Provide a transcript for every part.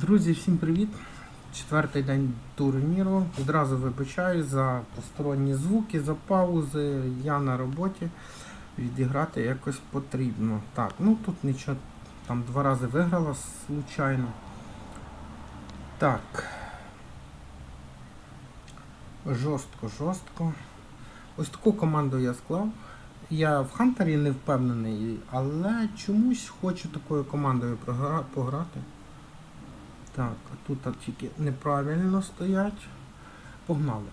Друзі, всім привіт! Четвертий день турніру. Відразу вибачаю за посторонні звуки, за паузи. Я на роботі. Відіграти якось потрібно. Так, ну тут нічого, там два рази виграла случайно. Так. Жорстко, жорстко. Ось таку команду я склав. Я в Хантері не впевнений, але чомусь хочу такою командою пограти. Так, а тут от тільки неправильно стоять. Погнали.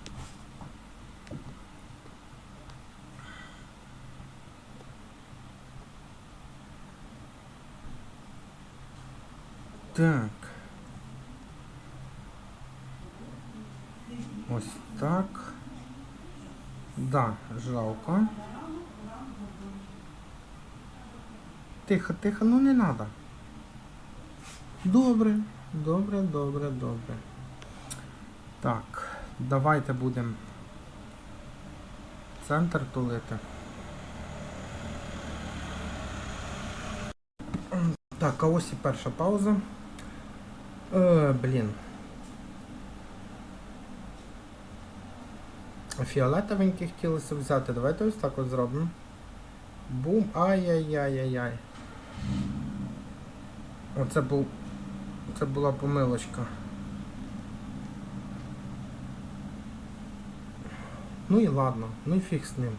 Так. Ось так. Да, жалко. Тихо, тихо, ну не надо. Добре, добре, добре, добре. Так, давайте будемо центр тулити. Так, а ось і перша пауза. Е, блін. Фіолетовенькі хотілося взяти. Давайте ось так от зробимо. Бум. Ай-яй-яй-яй-яй. Оце був. Це була помилочка. Ну і ладно, ну і фіг з ним.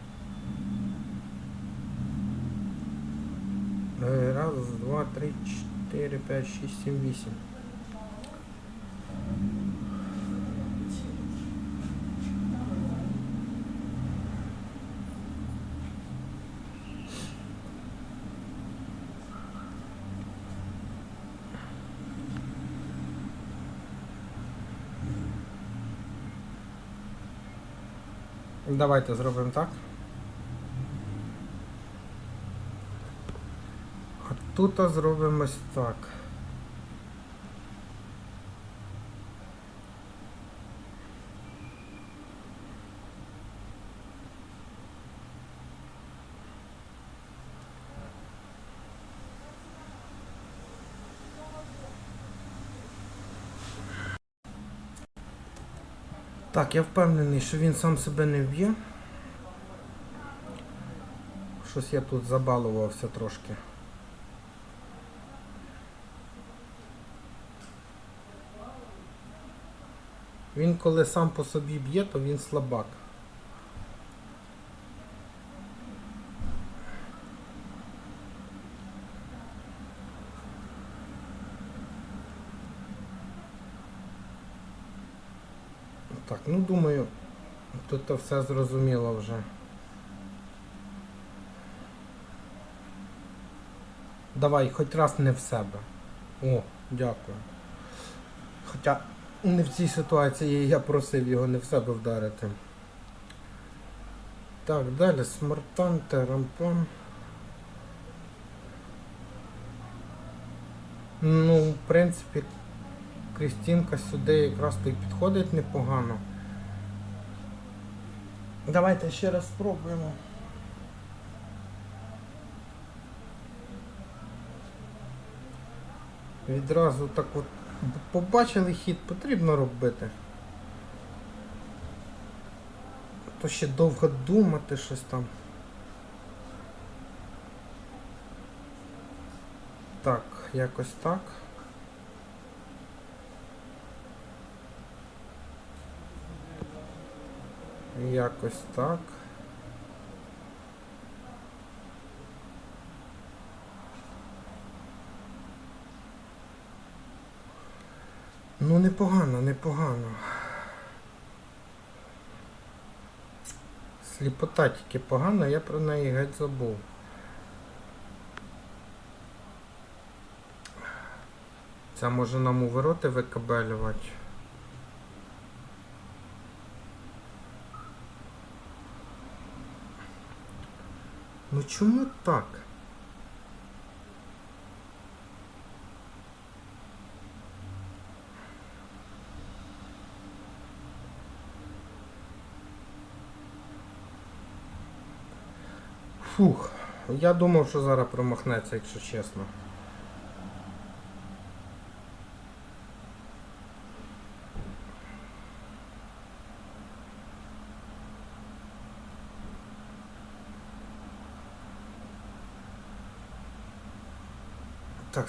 Е, Раз, два, три, чотири, п'ять, шість, сім, вісім. Давайте зробимо так. А тут зробимо ось так. Так, я впевнений, що він сам себе не вб'є. Щось я тут забалувався трошки. Він коли сам по собі б'є, то він слабак. Так, ну думаю, тут то все зрозуміло вже. Давай, хоч раз не в себе. О, дякую. Хоча не в цій ситуації я просив його не в себе вдарити. Так, далі смартан, терампан. Ну, в принципі, Крістінка сюди якраз то й підходить непогано. Давайте ще раз спробуємо. Відразу так от побачили хід, потрібно робити. То ще довго думати щось там. Так, якось так. Якось так. Ну, непогано, непогано. Сліпота тільки погана, я про неї геть забув. Це може нам у вороти викабелювати. Ну чому так? Фух, я думав, що зараз промахнеться, якщо чесно.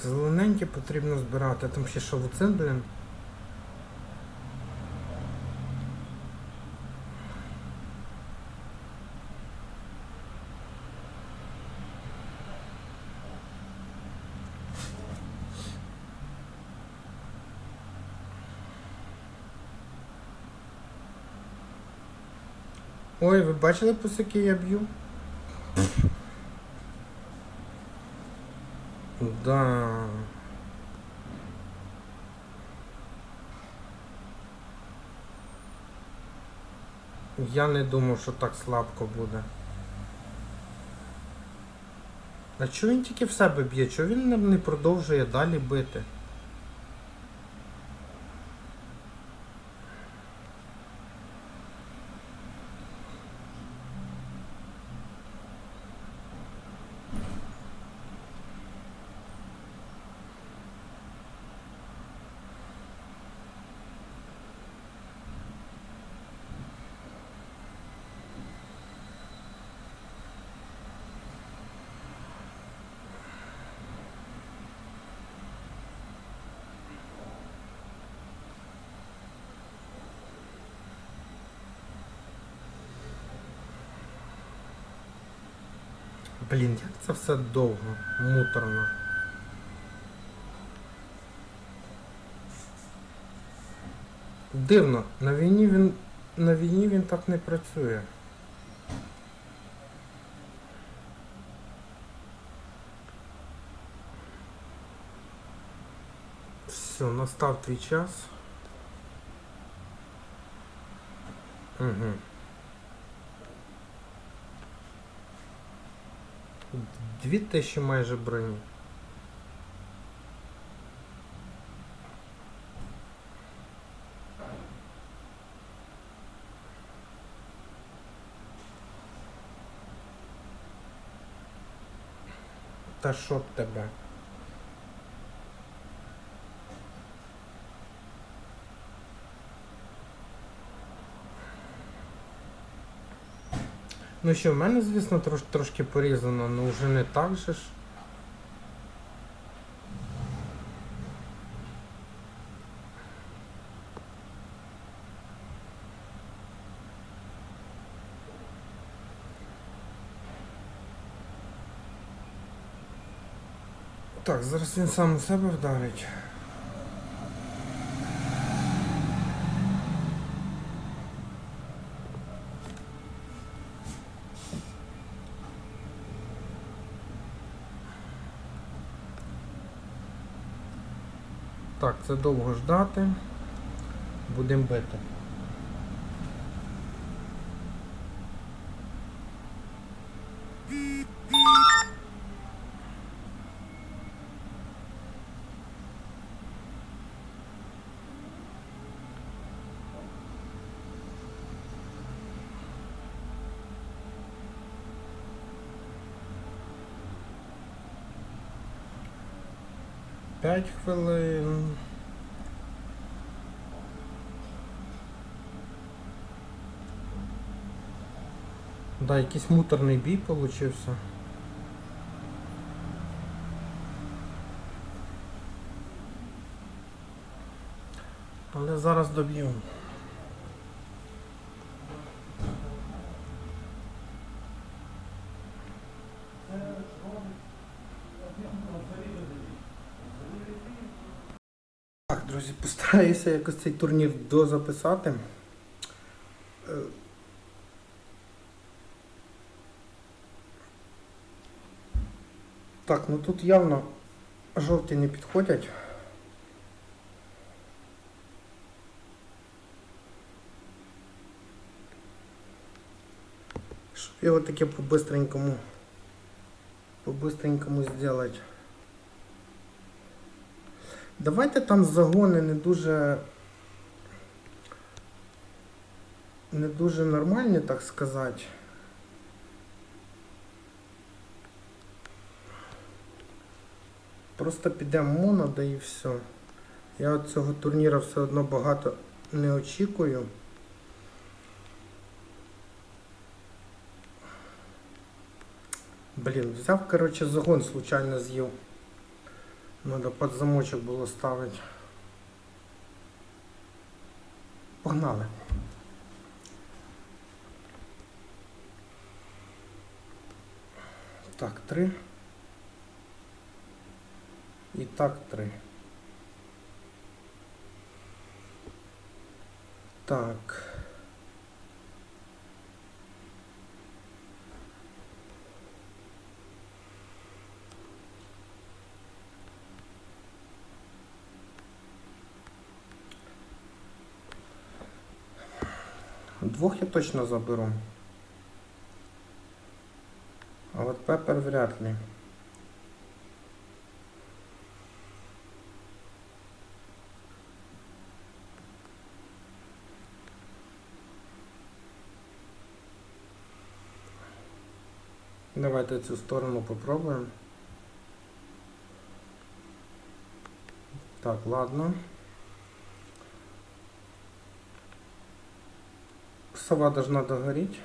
Так, зелененьке потрібно збирати. Там ще шавуцин, блін. Ой, ви бачили, скільки я б'ю? Да. Я не думав, що так слабко буде. А чого він тільки в себе б'є? Чого він не- продовжує далі бити? Блін, як це все довго, муторно. Дивно, на війні він. На війні він так не працює. Все, настав твій час. Угу. Дві тисячі майже броні. Та що б тебе? Ну що, в мене, звісно, трош, трошки порізано, але вже не так же ж. Так, зараз він сам у себе вдарить. Це довго ждати. Будемо бити. П'ять хвилин. Да, якийсь муторний бій получився. Але зараз доб'ю. Так, друзі, постараюся якось цей турнір дозаписати. Е, Так, ну тут явно жовті не підходять. Щоб його таке по-бистренькому по-бистренькому зробити. Давайте там загони не дуже не дуже нормальні, так сказати. Просто підемо моно, да і все. Я від цього турніра все одно багато не очікую. Блін, взяв, коротше, загон случайно з'їв. Надо під замочок було ставити. Погнали. Так, три. І так три. Так. Двох я точно заберу. А от пепер вряд ли. Давайте цю сторону попробуємо. Так, ладно. Сова должна догореть.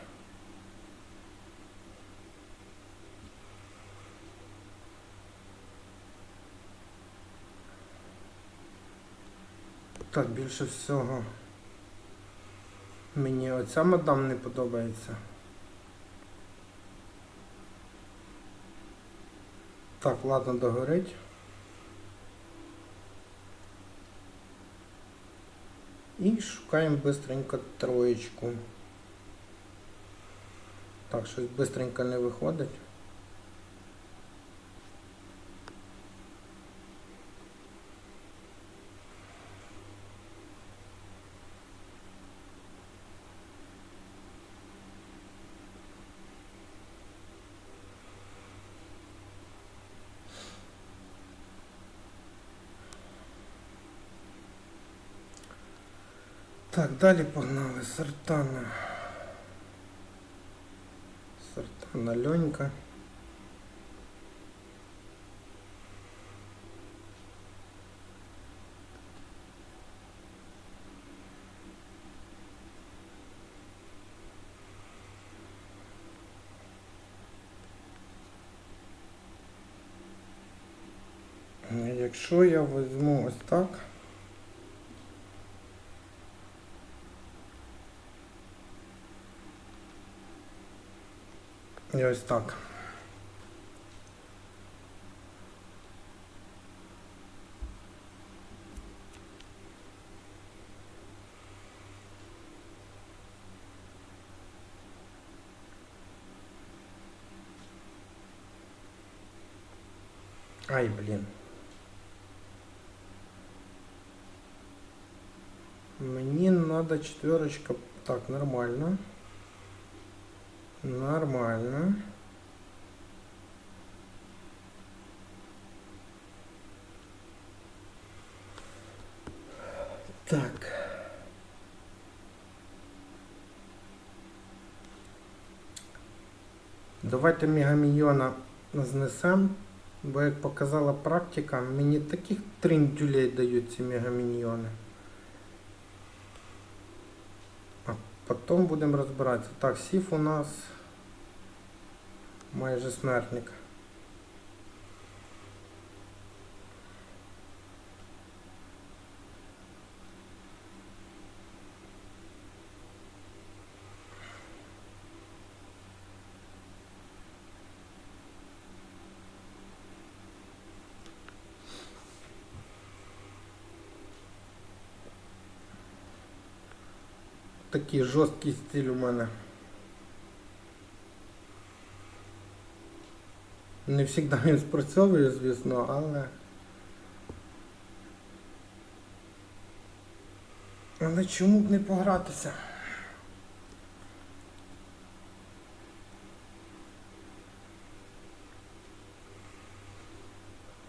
Так, більше всього. Мені оця мадам не подобається. Так, ладно, догорить. І шукаємо быстренько троєчку. Так, щось быстренько не виходить. Так, далі погнали. Сартана. Сартана Льонька. Якщо я візьму ось так. І ось так. Ай, блін. Мені надо четверочка. Так, нормально. Нормально. Так. Давайте мегамільйона знесемо, бо як показала практика, мені таких триндюлей дають ці мегамільйони. А потім будемо розбиратися. Так, сіф у нас майже смертник. Такий жорсткий стиль у мене. Не завжди він спрацьовує, звісно, але. Але чому б не погратися?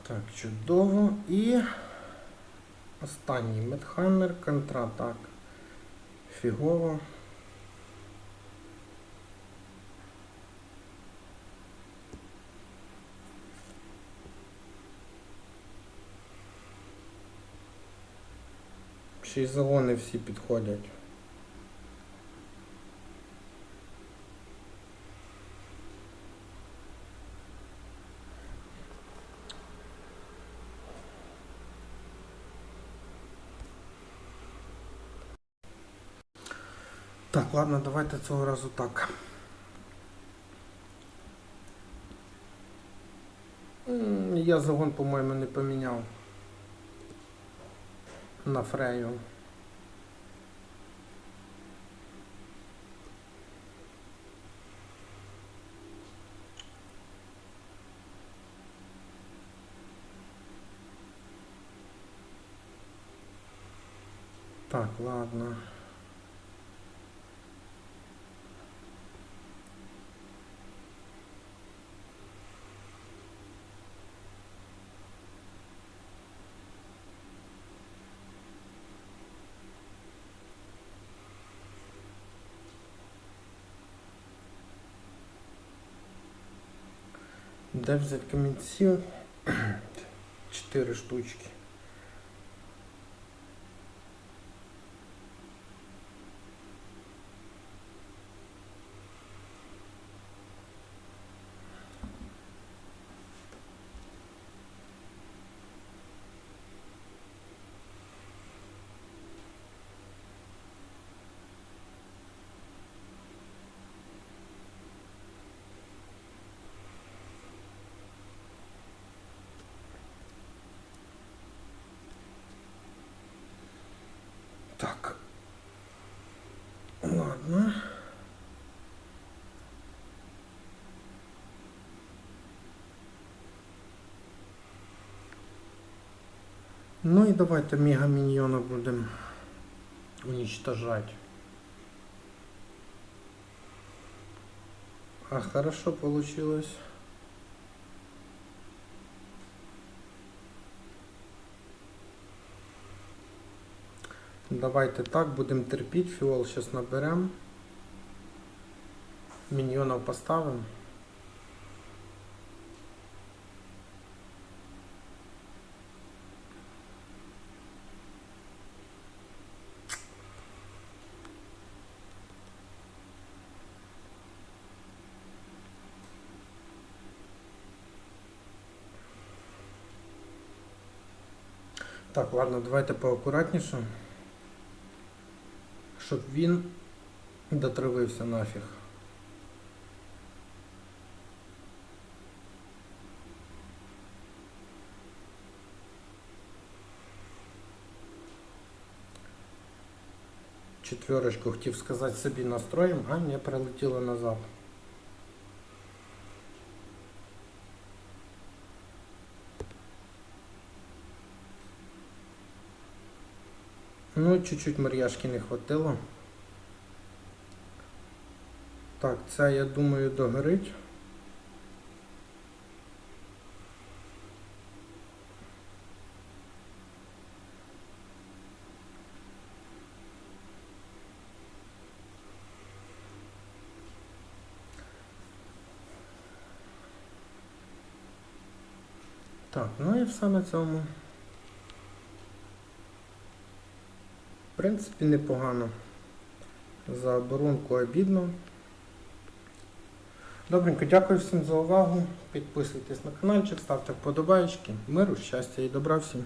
Так, чудово. І останній Медхаммер контратак. Фігово. Ще й загони всі підходять. Так, ладно, давайте цього разу так. Я загон, по-моєму, не поміняв. На фрею. Так, ладно. Де взяти камінців? Чотири штучки. Так. Ладно. Ну и давайте мега-миньона будем уничтожать. А хорошо получилось. Давайте так, будемо терпіти, фіол зараз наберемо. Міньйонів поставимо. Так, ладно, давайте поакуратніше. Щоб він дотравився нафіг. Четверочку хотів сказати собі настроїм, а не прилетіло назад. Чуть-чуть мар'яшки не хватило. Так, це, я думаю, догорить. Так, ну і все на цьому. В принципі, непогано. За оборонку обідно. Добренько, дякую всім за увагу. Підписуйтесь на каналчик, ставте вподобайки. Миру, щастя і добра всім.